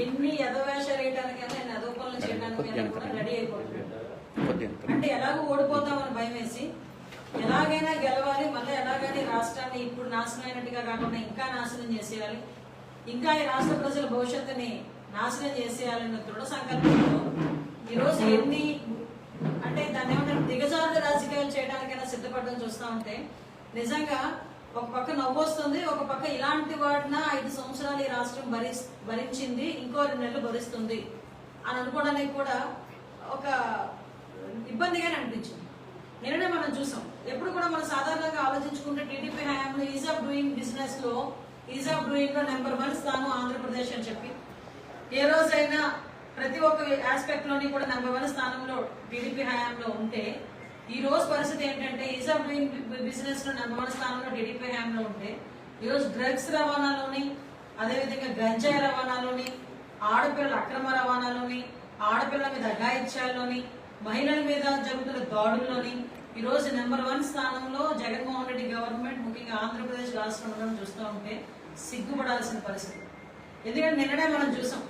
ఎన్ని చేయడానికైనా కూడా రెడీ అంటే ఎలాగో ఓడిపోతామని భయం వేసి ఎలాగైనా గెలవాలి మళ్ళీ ఎలాగైనా రాష్ట్రాన్ని ఇప్పుడు నాశనం అయినట్టుగా కాకుండా ఇంకా నాశనం చేసేయాలి ఇంకా ఈ రాష్ట్ర ప్రజల భవిష్యత్తుని నాశనం చేసేయాలన్న దృఢ సంకల్పంతో ఈరోజు ఎన్ని అంటే దాన్ని ఏమంటారు దిగజారుడు రాజకీయాలు చేయడానికైనా సిద్ధపడడం చూస్తా ఉంటే నిజంగా ఒక పక్క నవ్వు వస్తుంది ఒక పక్క ఇలాంటి వాటిన ఐదు రాష్ట్రం భరి భరించింది ఇంకో రెండు నెలలు భరిస్తుంది అని అనుకోవడానికి కూడా ఒక ఇబ్బందిగానే అనిపించింది. నిన్ననే మనం చూసాం. ఎప్పుడు కూడా మనం సాధారణంగా ఆలోచించుకుంటే టీడీపీ హయాంలో ఈజ్ ఆఫ్ డూయింగ్ బిజినెస్లో ఈజ్ ఆఫ్ డూయింగ్లో నెంబర్ వన్ స్థానం ఆంధ్రప్రదేశ్ అని చెప్పి. ఏ రోజైనా ప్రతి ఒక్క ఆస్పెక్ట్లోని కూడా నెంబర్ వన్ స్థానంలో టీడీపీ హయాంలో ఉంటే ఈ రోజు పరిస్థితి ఏంటంటే ఈజ్ ఆఫ్ డూయింగ్ బిజినెస్లో నెంబర్ వన్ స్థానంలో టీడీపీ హయాంలో ఉంటే ఈ రోజు డ్రగ్స్ రవాణాలోని అదేవిధంగా గంజాయి రవాణాలోని ఆడపిల్లల అక్రమ రవాణాలోని ఆడపిల్లల మీద అఘాయిత్యాల్లోని మహిళల మీద జరుగుతున్న దాడుల్లోని ఈరోజు నెంబర్ వన్ స్థానంలో జగన్మోహన్ రెడ్డి గవర్నమెంట్ ముఖ్యంగా ఆంధ్రప్రదేశ్ రాష్ట్రం ఉండడం చూస్తూ ఉంటే సిగ్గుపడాల్సిన పరిస్థితి. ఎందుకంటే నిన్ననే మనం చూసాం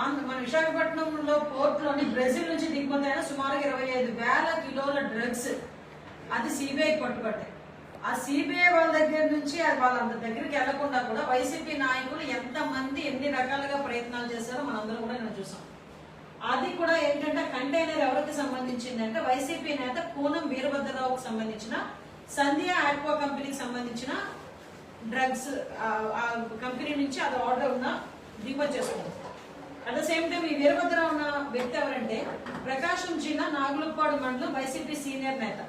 ఆంధ్ర మన విశాఖపట్నంలో పోర్టులోని బ్రెజిల్ నుంచి దిగుమతి అయిన సుమారు ఇరవై ఐదు వేల కిలోల డ్రగ్స్. అది సిబిఐ పట్టుబట్టాయి ఆ సిబిఐ వాళ్ళ దగ్గర నుంచి అది వాళ్ళ దగ్గరికి వెళ్ళకుండా కూడా వైసీపీ నాయకులు ఎంత మంది ఎన్ని రకాలుగా ప్రయత్నాలు చేశారో మనందరం కూడా నేను చూసాం. అది కూడా ఏంటంటే కంటైనర్ ఎవరికి సంబంధించింది అంటే వైసీపీ నేత పూనం వీరభద్రరావుకు సంబంధించిన సంధ్య ఆక్వా కంపెనీకి సంబంధించిన డ్రగ్స్ ఆ కంపెనీ నుంచి అది ఆర్డర్ ఉన్న దిగుమతి చేసుకుంది అట్ ద సేమ్ టైం ఈ వీరభద్రరావు ఉన్న వ్యక్తి ఎవరంటే ప్రకాశం జిల్లా నాగులపాడు మండలం వైసీపీ సీనియర్ నేత.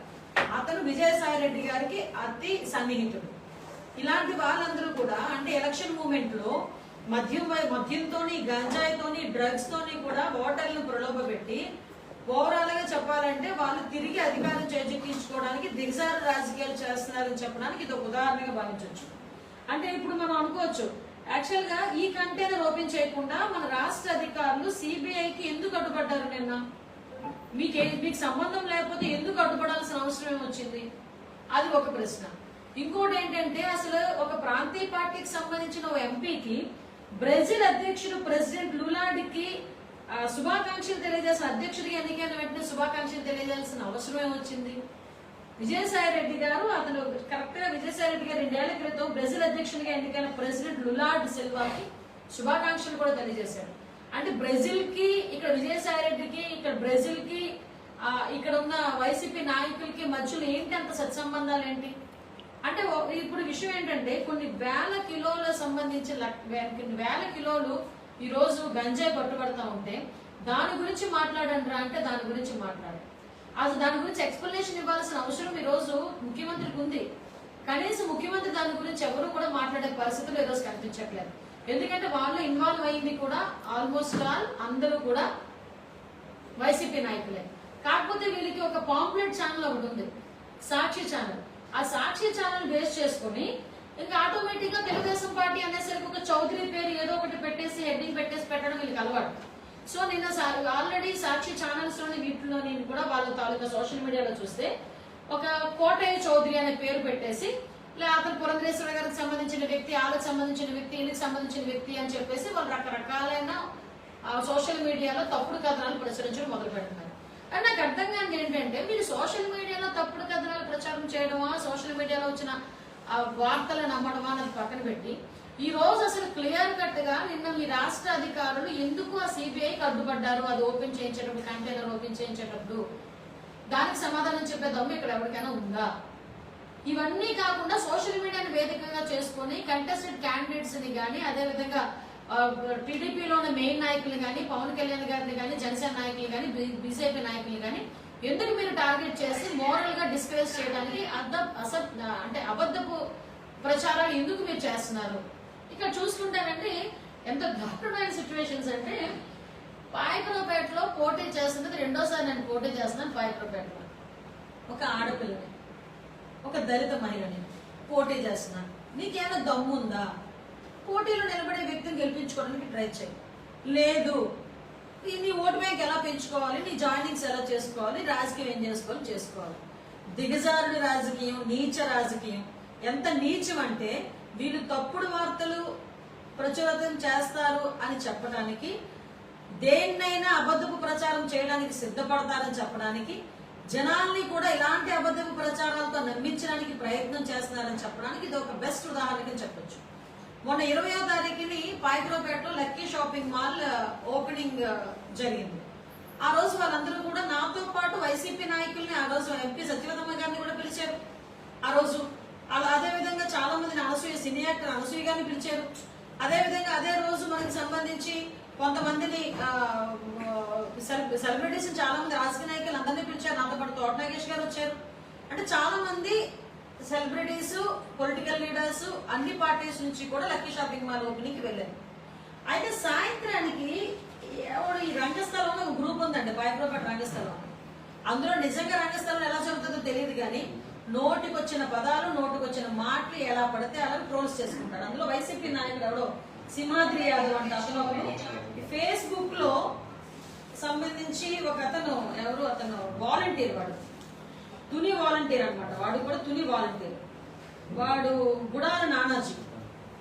అతను విజయసాయి రెడ్డి గారికి అతి సన్నిహితుడు. ఇలాంటి వాళ్ళందరూ కూడా అంటే ఎలక్షన్ మూమెంట్లో మద్యం వై- మద్యంతోని గంజాయితోని డ్రగ్స్ తోని కూడా ఓటర్లను ప్రలోభపెట్టి ఓవరాల్గా చెప్పాలంటే వాళ్ళు తిరిగి అధికారం చేజిక్కించుకోవడానికి దిగజారు రాజకీయాలు చేస్తున్నారని చెప్పడానికి ఇది ఒక ఉదాహరణగా భావించవచ్చు. అంటే ఇప్పుడు మనం అనుకోవచ్చు యాక్చువల్గా ఈ కంటైనర్ ఓపెన్ చేయకుండా మన రాష్ట్ర అధికారులు సిబిఐకి ఎందుకు అడ్డుపడ్డారు నిన్న? మీకు మీకు సంబంధం లేకపోతే ఎందుకు అడ్డుపడాల్సిన వచ్చింది? అది ఒక ప్రశ్న. ఇంకోటి ఏంటంటే అసలు ఒక ప్రాంతీయ పార్టీకి సంబంధించిన ఓ ఎంపీకి బ్రెజిల్ అధ్యక్షుడు ప్రెసిడెంట్ లులాడికి శుభాకాంక్షలు తెలియజేసిన అధ్యక్షుడికి ఎన్నికైన వెంటనే శుభాకాంక్షలు తెలియజేయాల్సిన అవసరమే వచ్చింది. విజయసాయి రెడ్డి గారు అతను కరెక్ట్గా విజయసాయి రెడ్డి గారు రెండేళ్ళ క్రితం బ్రెజిల్ అధ్యక్షునిగా ఎన్నికైన ప్రెసిడెంట్ లులాడ్ సిల్వాకి శుభాకాంక్షలు కూడా తెలియజేశారు. అంటే బ్రెజిల్కి ఇక్కడ విజయసాయి రెడ్డికి ఇక్కడ బ్రెజిల్కి ఇక్కడ ఉన్న వైసీపీ నాయకులకి మధ్యలో ఏంటి అంత సత్సంబంధాలు ఏంటి? అంటే ఇప్పుడు విషయం ఏంటంటే కొన్ని వేల కిలోల సంబంధించి కొన్ని వేల కిలోలు ఈ రోజు గంజాయి పట్టుబడతా ఉంటే దాని గురించి మాట్లాడండి రా అంటే దాని గురించి మాట్లాడండి అసలు దాని గురించి ఎక్స్ప్లెనేషన్ ఇవ్వాల్సిన అవసరం ఈ రోజు ముఖ్యమంత్రికి ఉంది. కనీసం ముఖ్యమంత్రి దాని గురించి ఎవరు కూడా మాట్లాడే పరిస్థితులు ఈరోజు కనిపించట్లేదు. ఎందుకంటే వాళ్ళు ఇన్వాల్వ్ అయింది కూడా ఆల్మోస్ట్ ఆల్ అందరూ కూడా వైసీపీ నాయకులే. కాకపోతే వీళ్ళకి ఒక పాంప్లెట్ ఛానల్ ఒకటి ఉంది. సాక్షి ఛానల్. ఆ సాక్షి ఛానల్ బేస్ చేసుకుని ఇంకా ఆటోమేటిక్గా తెలుగుదేశం పార్టీ అనేసరికి ఒక చౌదరి పేరు ఏదో ఒకటి పెట్టేసి హెడ్డింగ్ పెట్టేసి పెట్టడం వీళ్ళకి అలవాటు. సో నిన్న ఆల్రెడీ సాక్షి ఛానల్స్లోని నేను కూడా వాళ్ళ తాలూకా సోషల్ మీడియాలో చూస్తే ఒక కోటయ్య చౌదరి అనే పేరు పెట్టేసి లే అతను పురంధరేశ్వర గారికి సంబంధించిన వ్యక్తి వాళ్ళకి సంబంధించిన వ్యక్తి వీళ్ళకి సంబంధించిన వ్యక్తి అని చెప్పేసి వాళ్ళు రకరకాలైన సోషల్ మీడియాలో తప్పుడు కథనాలు ప్రచురించడం మొదలు పెడుతున్నారు అండ్ నాకు అర్థం కాని ఏంటంటే మీరు సోషల్ మీడియాలో తప్పుడు కథనాలు ప్రచారం చేయడమా సోషల్ మీడియాలో వచ్చిన ఆ వార్తలు నమ్మడమా అన్నది పక్కన పెట్టి ఈ రోజు అసలు క్లియర్ కట్గా నిన్న మీ రాష్ట్ర అధికారులు ఎందుకు ఆ సిబిఐకి అడ్డుపడ్డారు? అది ఓపెన్ చేయించేటప్పుడు కంటైనర్ ఓపెన్ చేయించేటప్పుడు? దానికి సమాధానం చెప్పే దమ్ము ఇక్కడ ఎవరికైనా ఉందా? ఇవన్నీ కాకుండా సోషల్ మీడియాని వేదికగా చేసుకొని కంటెస్టెడ్ క్యాండిడేట్స్ని కానీ అదేవిధంగా టీడీపీలో ఉన్న మెయిన్ నాయకులు కానీ పవన్ కళ్యాణ్ గారిని కానీ జనసేన నాయకులు కానీ బీజేపీ నాయకులు కానీ ఎందుకు మీరు టార్గెట్ చేసి మోరల్గా డిస్కరేజ్ చేయడానికి అర్థ అస అంటే అబద్ధపు ప్రచారాలు ఎందుకు మీరు చేస్తున్నారు? ఇక్కడ చూసుకుంటానండి ఎంత దారుణమైన సిచ్యువేషన్స్ అంటే పాయకరావుపేటలో పోటీ చేస్తున్నది రెండోసారి నేను పోటీ చేస్తున్నాను పాయకరావుపేటలో. ఒక ఆడపిల్లని ఒక దళిత మహిళని పోటీ చేస్తున్నాను. నీకేమైనా దమ్ము ఉందా పోటీలో నిలబడే వ్యక్తిని పెంచుకోవడానికి ట్రై చేయి. లేదు. నీ ఓటు బ్యాంక్ ఎలా పెంచుకోవాలి? నీ జాయినింగ్స్ ఎలా చేసుకోవాలి? రాజకీయం ఏం చేసుకోవాలి? చేసుకోవాలి. దిగజారుడు రాజకీయం నీచ రాజకీయం ఎంత నీచం అంటే వీళ్ళు తప్పుడు వార్తలు ప్రచురితం చేస్తారు అని చెప్పడానికి దేన్నైనా అబద్ధపు ప్రచారం చేయడానికి సిద్ధపడతారని చెప్పడానికి జనాల్ని కూడా ఇలాంటి అబద్ధపు ప్రచారాలతో నమ్మించడానికి ప్రయత్నం చేస్తున్నారని చెప్పడానికి ఇది ఒక బెస్ట్ ఉదాహరణకి చెప్పొచ్చు. మొన్న ఇరవయో తారీఖుని పాయకులపేటలో లక్కీ షాపింగ్ మాల్ ఓపెనింగ్ జరిగింది. ఆ రోజు వాళ్ళందరూ కూడా నాతో పాటు వైసీపీ నాయకుల్ని ఆ రోజు ఎంపీ సత్యవతమ్మ గారిని కూడా పిలిచారు. ఆ రోజు అలా అదేవిధంగా చాలా మందిని అనసూయ సినీ యాక్టర్ అనసూయ గారిని పిలిచారు. అదేవిధంగా అదే రోజు మనకి సంబంధించి కొంతమందిని సెలబ్రిటీస్ చాలా మంది రాజకీయ నాయకులు అందరినీ పిలిచారు. నాతో పాటు తోట నాగేష్ గారు వచ్చారు. అంటే చాలా మంది సెలబ్రిటీస్ పొలిటికల్ లీడర్స్ అన్ని పార్టీస్ నుంచి కూడా లక్కీ షాపింగ్ మాల్ ఓపెనింగ్కి వెళ్ళారు. అయితే సాయంత్రానికి ఎవడు ఈ రంగస్థలంలో ఒక గ్రూప్ ఉందండి బయటపడి రంగస్థలం. అందులో నిజంగా రంగస్థలం ఎలా జరుగుతుందో తెలియదు కానీ నోటికొచ్చిన పదాలు నోటికొచ్చిన మాటలు ఎలా పడితే అలా ట్రోల్స్ చేసుకుంటాడు. అందులో వైసీపీ నాయకుడు ఎవడో? సింహాద్రి యాదవ్ అంటే అతను ఒకడు. ఫేస్బుక్లో సంబంధించి ఒక అతను ఎవరు? అతను వాలంటీర్ వాడు. తుని వాలంటీర్ అనమాట వాడు కూడా తుని వాలంటీర్ వాడు గుడాల నానాజీ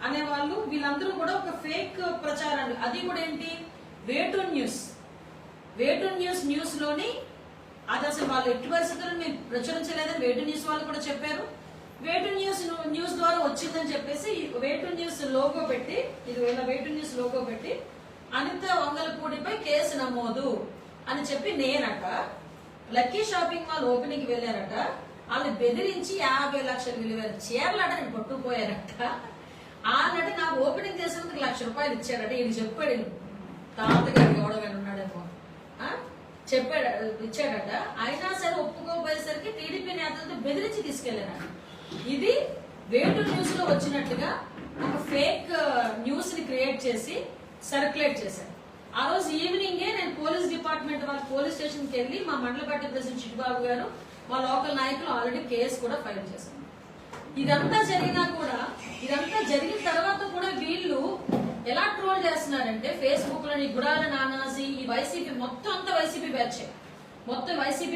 అనేవాళ్ళు వీళ్ళందరూ కూడా ఒక ఫేక్ ప్రచారాన్ని. అది కూడా ఏంటి? వేటు న్యూస్. వేటు న్యూస్ న్యూస్లోని అది అసలు వాళ్ళు ఎట్టి పరిస్థితుల్లో మేము ప్రచురించలేదని వేటు న్యూస్ వాళ్ళు కూడా చెప్పారు. వేటు న్యూస్ న్యూస్ ద్వారా వచ్చిందని చెప్పేసి వేటు న్యూస్ లోగో పెట్టి ఇది వేళ వేటు న్యూస్ లోగో పెట్టి అనిత వంగలపూడిపై కేసు నమోదు అని చెప్పి నేనట లక్కీ షాపింగ్ మాల్ ఓపెనింగ్ వెళ్ళారట. వాళ్ళు బెదిరించి యాభై లక్షల విలువైన చీరలట నేను పట్టుకుపోయారట ఆ నాకు ఓపెనింగ్ చేసినందుకు లక్ష రూపాయలు ఇచ్చాడట. ఈయన చెప్పాడు తాతగారు ఎవడమైన ఉన్నాడేమో. చెప్పాడు ఇచ్చాడట. అయినా సరే ఒప్పుకోపోయేసరికి టీడీపీ నేతలతో బెదిరించి తీసుకెళ్ళారట ఇది వేటు న్యూస్లో వచ్చినట్లుగా ఒక ఫేక్ న్యూస్ని క్రియేట్ చేసి సర్క్యులేట్ చేశారు. ఆ రోజు ఈవినింగే నేను పోలీస్ డిపార్ట్మెంట్ వాళ్ళ పోలీస్ స్టేషన్కి వెళ్ళి మా మండల పార్టీ ప్రెసిడెంట్ చిట్టుబాబు గారు మా లోకల్ నాయకులు ఆల్రెడీ కేసు కూడా ఫైల్ చేశారు. ఇదంతా జరిగినా కూడా ఇదంతా జరిగిన తర్వాత కూడా వీళ్ళు ఎలా ట్రోల్ చేస్తున్నారంటే ఫేస్బుక్లో గుడాల నానాజీ ఈ వైసీపీ మొత్తం అంతా వైసీపీ బ్యాచ్. మొత్తం వైసీపీ